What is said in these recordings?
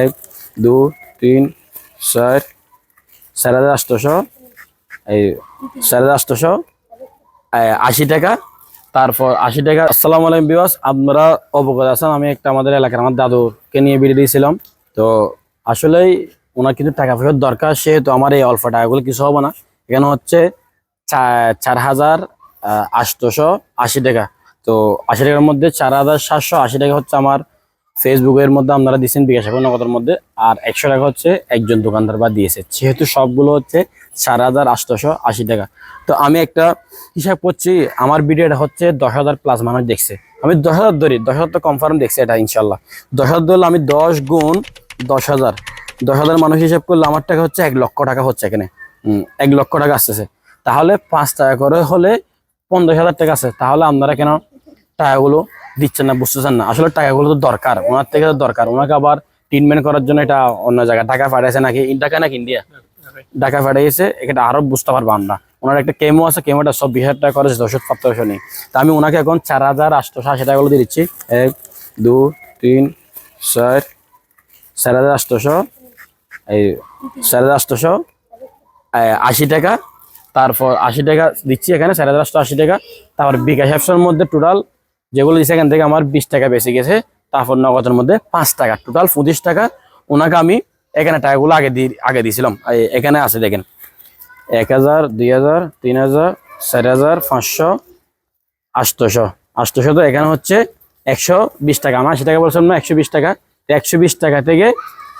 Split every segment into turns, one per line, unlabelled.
এক দু তিন চার চার হাজার এই চার হাজার আশি টাকা। তারপর আশি টাকা। আসসালামু আলাইকুম বিবাস আপনারা অবগত আছেন আমি একটা আমাদের এলাকার আমার দাদুকে নিয়ে বেরিয়ে দিয়েছিলাম। তো আসলেই ওনার কিন্তু টাকা পয়সার দরকার সেহেতু আমার এই অল্প টাকাগুলো কিছু হবে না। এখানে হচ্ছে চার হাজার আহ, আটশোশো আশি টাকা। তো আশি টাকার মধ্যে চার হাজার সাতশো আশি টাকা হচ্ছে আমার ফেসবুকের মধ্যে আপনারা দিচ্ছেন বিকাশ এখন নগদের মধ্যে, আর একশো টাকা হচ্ছে একজন দোকানদার বা দিয়েছে। যেহেতু সবগুলো হচ্ছে চার হাজার আটশোশো আশি টাকা। তো আমি একটা হিসাব করছি, আমার ভিডিওটা হচ্ছে দশ হাজার প্লাস মানুষ দেখছে। আমি দশ হাজার ধরি, দশ হাজার তো কনফার্ম দেখছে এটা, ইনশাল্লাহ। দশ হাজার ধরলে আমি দশ গুণ দশ হাজার। দশ হাজার মানুষ হিসাব করলে আমার টাকা হচ্ছে এক লক্ষ টাকা হচ্ছে এখানে। এক লক্ষ টাকা আসতেছে। তাহলে পাঁচ টাকা করে হলে পঞ্চাশ হাজার টাকা আছে। তাহলে আপনারা কেন টাকাগুলো দিচ্ছেন না, বুঝতেছেন না। আসলে টাকাগুলো তো দরকার, ওনার থেকে তো দরকার। ওনাকে আবার ট্রিটমেন্ট করার জন্য এটা অন্য জায়গায় টাকা পাঠাইছে নাকি? টাকা নাকি ইন্ডিয়া টাকা পাঠিয়েছে এটা আরও বুঝতে পারব আমরা। ওনার একটা কেমো আছে কেমোটা সব বিশ হাজার টাকা খরচ ওষুধ পত্র নেই। তা আমি ওনাকে এখন চার হাজার আটশোশো আশি টাকা দিয়ে দিচ্ছি। এক, দু, তিন, চার চার হাজার আটশোশো এই, চার হাজার আটশোশো আশি টাকা। তারপর আশি টাকা দিচ্ছি এখানে, চার হাজার আটশো আশি টাকা। তারপর বিকাশ অ্যাপসের মধ্যে টোটাল যেগুলো এখান থেকে আমার বিশ টাকা বেশি গেছে, তারপর নগদের মধ্যে পাঁচ টাকা টোটাল পঁচিশ টাকা। ওনাকে আমি এখানে টাকাগুলো আগে দিয়ে আগে দিয়েছিলাম। এখানে আছে দেখেন, এক হাজার, দুই হাজার, তিন হাজার, চার হাজার, পাঁচশো আষ্টশো আষ্টশো তো এখানে হচ্ছে একশো বিশ টাকা। আমার আশি টাকা বলছিলাম না, একশো বিশ টাকা। একশো বিশ টাকা থেকে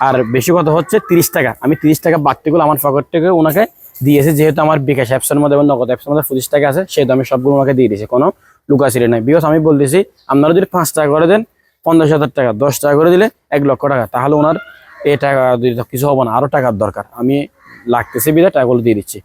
আর বেশি কথা হচ্ছে তিরিশ টাকা। আমি তিরিশ টাকা বাড়তিগুলো আমার পকেট থেকে ওনাকে দিয়েছে, যেহেতু আমার বিকাশ অ্যাপসের মধ্যে এবং নগদ অ্যাপসের মধ্যে পঁচিশ টাকা আছে, সেহেতু আমি সবগুলো ওনাকে দিয়ে দিয়েছি। কোনো লুকাছিলেন নাই। বিকজ আমি বলতেছি, আপনারা যদি পাঁচ টাকা করে দেন, পঞ্চাশ হাজার টাকা, দশ টাকা করে দিলে এক লক্ষ টাকা, তাহলে ওনার এ টাকা কিছু হবে না আরও টাকার দরকার। আমি লাগতেছি বিদায়, টাকাগুলো দিয়ে দিচ্ছি।